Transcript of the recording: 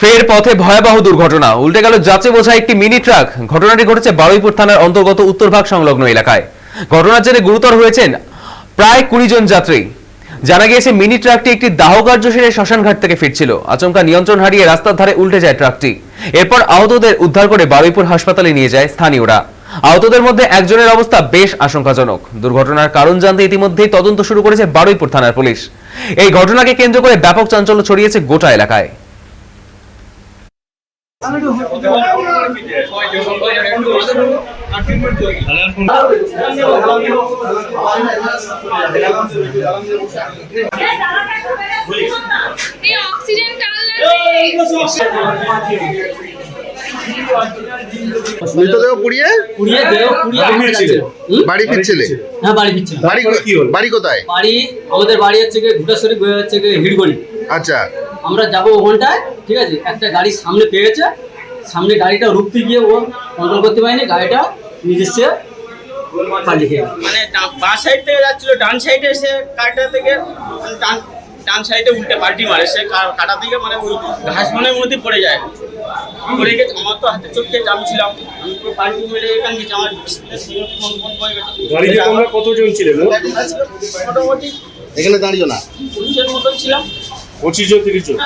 ফের পথে ভয়াবহ দুর্ঘটনা। উল্টে গেল যাত্রী বোঝা একটি মিনি ট্রাক। ঘটনাটি ঘটেছে বারুইপুর থানার অন্তর্গত উত্তরভাগ সংলগ্ন এলাকায়। ঘটনার জেরে গুরুতর হয়েছেন প্রায় কুড়ি জন যাত্রী। জানা গিয়েছে, মিনি ট্রাকটি একটি দাহ কার্য সেরে শ্মশানঘাট থেকে ফিরছিল। আচমকা নিয়ন্ত্রণ হারিয়ে রাস্তার ধারে উল্টে যায় ট্রাকটি। এরপর আহতদের উদ্ধার করে বারুইপুর হাসপাতালে নিয়ে যায় স্থানীয়রা। আহতদের মধ্যে একজনের অবস্থা বেশ আশঙ্কাজনক। দুর্ঘটনার কারণ জানতে ইতিমধ্যেই তদন্ত শুরু করেছে বারুইপুর থানার পুলিশ। এই ঘটনাকে কেন্দ্র করে ব্যাপক চাঞ্চল্য ছড়িয়েছে গোটা এলাকায়। মৃতদেহ পুড়িয়ে? পুড়িয়ে দেহ? বাড়ি ফিরছিলে? হ্যাঁ বাড়ি বাড়ি বাড়ি কোথায়? বাড়ি আমাদের বাড়ি হচ্ছে গিয়ে ঘুটাশরী বয়ে হচ্ছে গিয়ে হিড়গড়ি আচ্ছা। আমরা যাব ওখানটায় ঠিক আছে? একটা গাড়ি সামনে পেয়েছে। সামনে গাড়িটা রুখতে গিয়ে ও কন্ট্রোল করতে পারেনি গাড়িটা নিজস্ব পাল্টি মানে বাঁ সাইড থেকে যাচ্ছিল ডান সাইডে সে কাটা থেকে মানে ডান ডান সাইডে উল্টে পাল্টি মারে সে কা- কাটা থেকে মানে ওই মধ্যে পড়ে যায়। পড়ে গেছে আমার তো হাতে চোখ আমি ছিলাম পুরো পাল্টি মেরে এখানে গেছি। আমার গাড়িতে কতজন ছিলে মোট? মোটামুটি এখানে দাঁড়িয়ে না। পুলিশের মতন ছিলাম। পঁচিশ জন তিরিশ জন?